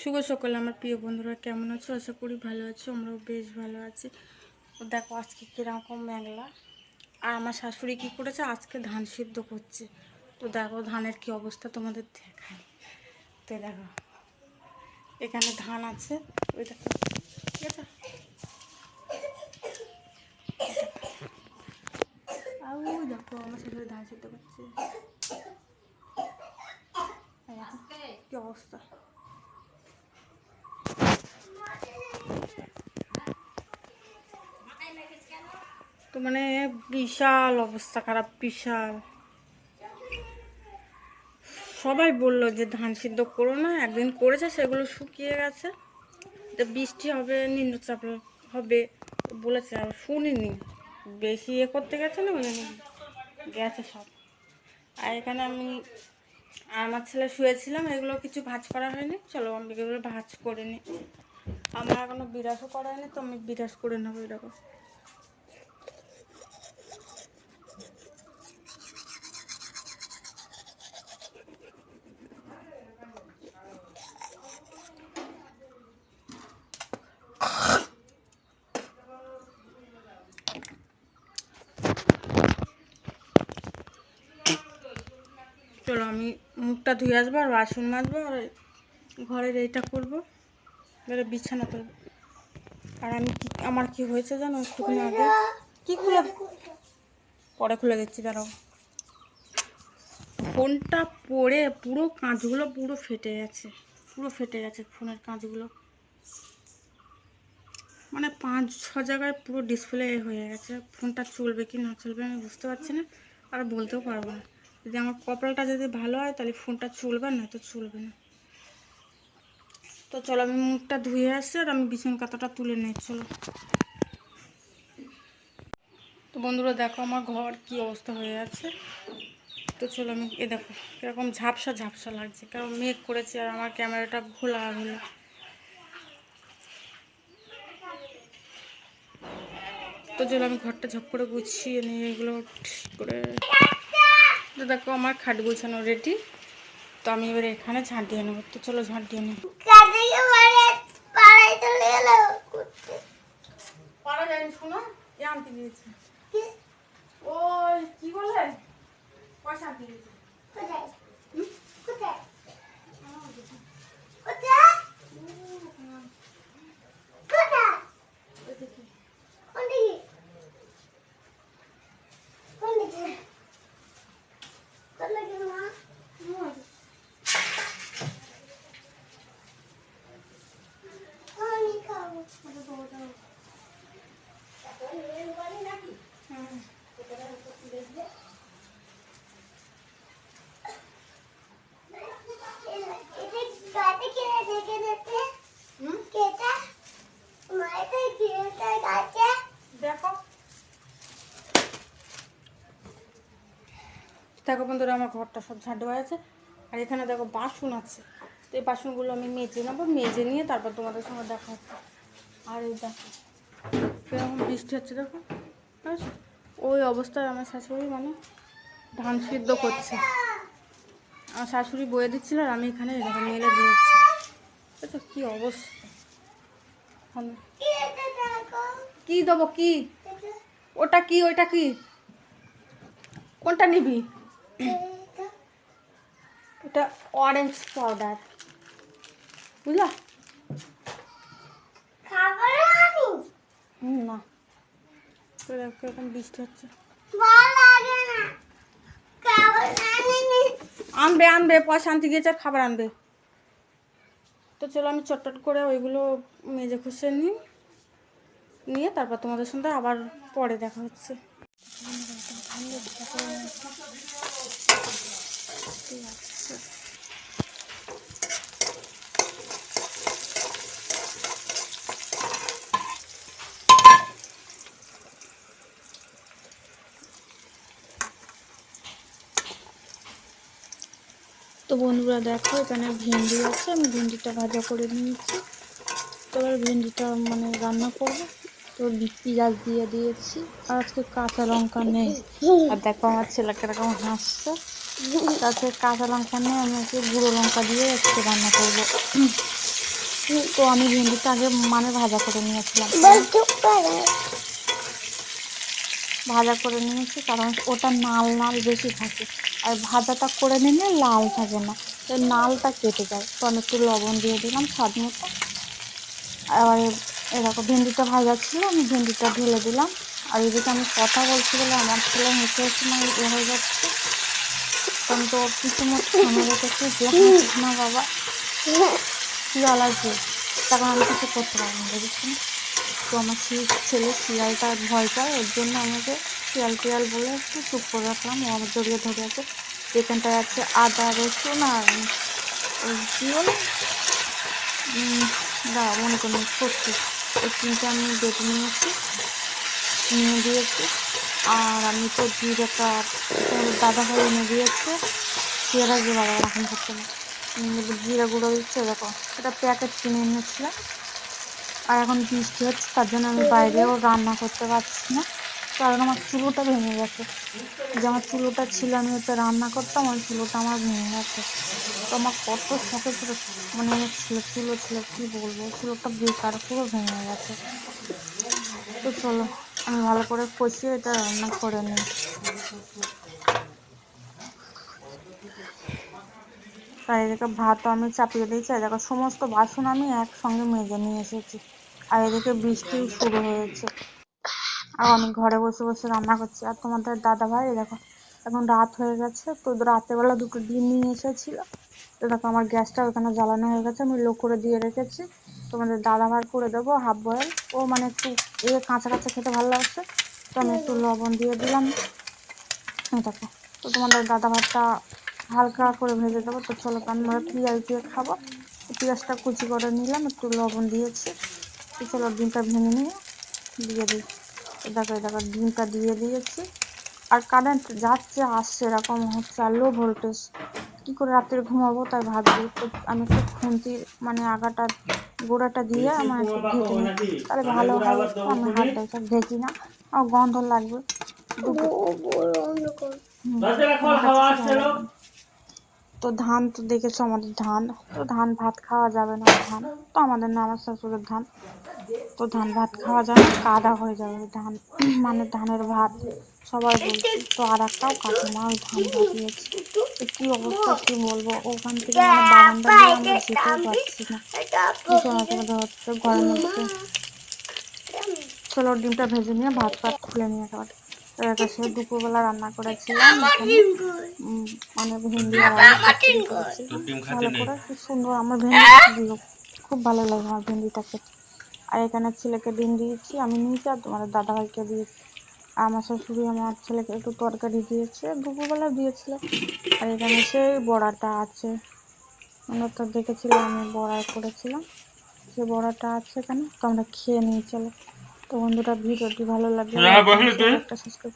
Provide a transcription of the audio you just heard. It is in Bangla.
শুভ সকাল, আমার প্রিয় বন্ধুরা, কেমন আছো? আশা করি ভালো আছো, আমরাও বেশ ভালো আছি। দেখো, আজকে কীরকম মেঘলা। আর আমার শাশুড়ি কী করেছে? আজকে ধান সিদ্ধ করছে। তো দেখো, ধানের কি অবস্থা তোমাদের দেখায় তো দেখো, এখানে ধান আছে ওই দেখো ঠিক আছে? দেখো, আমার শাশুড়ি ধান সিদ্ধ করছে এই দেখো, কি অবস্থা তো মানে বিশাল অবস্থা, খারাপ বিশাল। সবাই বলল যে ধান সিদ্ধ করো না, একদিন করেছে, সেগুলো শুকিয়ে গেছে। তো বৃষ্টি হবে, নিম্নচাপ হবে বলেছে, আর শুনিনি। বেশি ইয়ে করতে গেছে না, ওই গেছে সব। আর এখানে আমি আমার ছেলে শুয়েছিলাম, এগুলো কিছু ভাজ করা হয়নি। চলো আমি এগুলো ভাজ করে নিই আমার এখনও বিরাসও করা হয়নি, তো আমি বিরাস করে নেব এরকম। চলো আমি মুখটা ধুয়ে আসব আর বাসন মাজবো আর ঘরের এইটা করব। এবারে বিছানা তুলবো। আর আমি কি, আমার কি হয়েছে জানো একটুখানি আগে? কি খুলে পরে খুলে দিচ্ছি দাঁড়াও। ফোনটা পড়ে পুরো কাঁচগুলো পুরো ফেটে গেছে। পুরো ফেটে গেছে ফোনের কাঁচগুলো। মানে পাঁচ, ছ জায়গায় পুরো ডিসপ্লে হয়ে গেছে। ফোনটা চলবে কি না চলবে আমি বুঝতে পারছি না। আর বলতেও পারব না। যদি আমার কপালটা যদি ভালো হয়, তাহলে ফোনটা চলবে না তো চলবে না। তো চলো, আমি মুখটা ধুয়ে আসছি আর আমি বিছান কাতাটা তুলে নিই, চলো। তো বন্ধুরা, দেখো আমার ঘর কি অবস্থা হয়ে আছে। তো চলো, আমি এ দেখো, এরকম ঝাপসা ঝাপসা লাগছে, কারণ মেঘ করেছে আর আমার ক্যামেরাটা ঘোলা ঘোলা তো চলো, আমি ঘরটা ঝপ করে গুছিয়ে নিয়ে এগুলো ঠিক করে তো দেখো আমার খাট গুছানো রেডি তো আমি এবার এখানে ঝাঁট দিয়ে নেব। তো চলো ঝাঁট দিয়ে নিই। পারা যায় শোনো? এ আনতে গিয়েছে ওই কি বলে পয়সা আনতে গিয়েছে ওই দেখি হুম। হুম? দেখো দেখো বন্ধুরা, আমার ঘরটা সব ঝাঁট দেওয়া আছে আর এখানে দেখো বাসন আছে। তো এই বাসনগুলো আমি মেজে নেব, মেজে নিয়ে তারপর তোমাদের সঙ্গে দেখা হচ্ছে আর এই দেখো, কীরকম বৃষ্টি হচ্ছে দেখো? ওই অবস্থায় আমার শাশুড়ি মানে ধান সিদ্ধ করছে। আমার শাশুড়ি বয়ে দিচ্ছিল আর আমি এখানে এরকম মেলে দিয়েছি। বুঝেছ কী অবস্থা? কি দেবো কি? ওটা কি, ওইটা কি? কোনটা নিবি? এটা অরেঞ্জ পাউডার বুঝলা? না। কীরকম বৃষ্টি হচ্ছে। আনবে আনবে পয়সা আনতে গিয়েছে খাবার আনবে। তো চলো আমি চটচট করে ওইগুলো মেজে খুশে নিই। নিয়ে তারপর তোমাদের সঙ্গে আবার পরে দেখা হচ্ছে। আছে। তো বন্ধুরা দেখো, এখানে ভেন্ডি আছে, আমি ভেন্ডিটা ভাজা করে নিয়েছি। তো এবার ভেন্ডিটা মানে রান্না করব। তো পেঁয়াজ দিয়ে দিয়েছি, আর আজকে কাঁচা লঙ্কা নেই। আর দেখো আমার ছেলে কীরকম হাসছে। তাতে কাঁচা লঙ্কা নিয়ে আমি আজকে গুঁড়ো লঙ্কা দিয়ে আজকে রান্না করব। তো আমি ভেন্ডিটা আগে মানে ভাজা করে নিয়েছিলাম। ভাজা করে নিয়েছি কারণ ওটা নাল নাল বেশি থাকে। আর ভাজাটা করে নিলে লাল থাকে না। তো নালটা কেটে যায়। তো আমি একটু লবণ দিয়ে দিলাম স্বাদ মতো। আর এরকম ভেন্ডিটা ভাজা ছিল, আমি ভেন্ডিটা ঢেলে দিলাম। আর এদিকে আমি কথা বলছি বলে আমার ছেলে মুখে এসে না ইয়ে হয়ে যাচ্ছে। তো কিছু সামনে রেখেছি যে না বাবা। শিয়াল আছে তখন আমি কিছু করতে পারব না বুঝেছি তো আমার ছেলে শিয়ালটা ভয় পায় ওর জন্য আমাকে শিয়াল টিয়াল বলে একটু চুপ করে রাখলাম। ও আমার জড়িয়ে ধরে আছে। এখানটায় আছে আদা রসুন আর ওই কী উম, দাঁড়া মনে করি সত্যি এই তিনটে আমি বেটে নিয়েছি নিয়ে দিয়েছি। আর আমি তো জিরেটা তোমাদের দাদা ভাই এনে দিয়েছে। পেয়ারা যে বাবা, এখন করতে জিরা গুঁড়ো দিচ্ছে এরকম এটা প্যাকেট কিনে এনেছিলাম। আর এখন বৃষ্টি হচ্ছে, তার জন্য আমি বাইরেও রান্না করতে পারছি না। কারণ আমার চুলোটা ভেঙে গেছে। যে আমার চুলোটা ছিল, আমি ওতে রান্না করতাম ওই চুলোটা আমার ভেঙে গেছে। তো আমার কত শখে ছিল মানে ছিল চুলো ছিল কী বলব? চুলোটা বেকার পুরো ভেঙে গেছে। তো চলো। আমি ভালো করে কষিয়ে এটা রান্না করে নিই। আর এদিকে ভাত আমি চাপিয়ে দিয়েছি, আর দেখো সমস্ত বাসন আমি একসঙ্গে মেজে নিয়ে এসেছি। আর এদিকে বৃষ্টি শুরু হয়েছে। আর আমি ঘরে বসে বসে রান্না করছি। আর তোমাদের দাদা ভাই দেখো, এখন রাত হয়ে গেছে, তো রাতেরবেলা দুটো ডিম নিয়ে এসেছিল। তো দেখো আমার গ্যাসটা ওখানে জ্বালানো হয়ে গেছে, আমি লো করে দিয়ে রেখেছি। তোমাদের দাদা ভাই করে দেবো হাফ বয়েল ও মানে একটু এ কাঁচা কাঁচা খেতে ভালো লাগছে, তো আমি একটু লবণ দিয়ে দিলাম। দেখো, তো তোমাদের দাদা ভাতটা হালকা করে ভেজে দেবো। তো চলো আমরা পেঁয়াজ দিয়ে খাব। পেঁয়াজটা কুচি করে নিলাম, একটু লবণ দিয়েছি। তো চলো ডিমটা ভেঙে নিয়ে দিয়ে দিই। দেখো দেখো, ডিমটা দিয়ে দিয়েছি। আর কারেন্ট যাচ্ছে, আসছে, এরকম হচ্ছে, আর লো ভোল্টেজ কী করে রাত্রে ঘুমাবো, তাই ভাবছি। তো আমি একটু খুন্তির মানে আগাটা গোড়াটা দিয়ে আমার একটু ঘেটে নিই। তাহলে ভালো হয়। একটু আমি হাতটা সব ঘেঁচি না আমার গন্ধ লাগবে দুটো হুম, আমার কাছে ভালো লাগে। তো ধান তো দেখেছ আমাদের ধান। তো ধান ভাত খাওয়া যাবে না ধান। তো আমাদের না, আমার শ্বশুরের ধান। তো ধান ভাত খাওয়া যাবে না, কাদা হয়ে যাবে ধান। মানে ধানের ভাত সবাই বলছে। তো আর একটাও কাকিমা ওই ধান ভাতিয়েছে তো কী অবস্থা, কী বলব? ওখান থেকে বারান্দা পারছি না। চলো ডিমটা ভেজে নিয়ে ভাত ভাত খুলে নিয়ে একেবারে। সে দুপুরবেলা রান্না করেছিলাম। মানে ভেন্ডি খুব সুন্দর আমার ভেন্ডি খুব ভালো লাগে আমার ভেন্ডিটা খেতে আর এখানে ছেলেকে ডিম দিয়েছি আমি নিয়েছি আর তোমাদের দাদাভাইকে দিয়েছি। আর আমার শাশুড়ি আমার ছেলেকে একটু তরকারি দিয়েছে দুপুরবেলা দিয়েছিল। আর এখানে সেই বড়াটা আছে। আমরা তো দেখেছিলাম আমি বড়া করেছিলাম। সে বড়াটা আছে এখানে তো আমরা খেয়ে নিই চলো। তো বন্ধুরা ভিডিওটি ভালো লাগলে একটা সাবস্ক্রাইব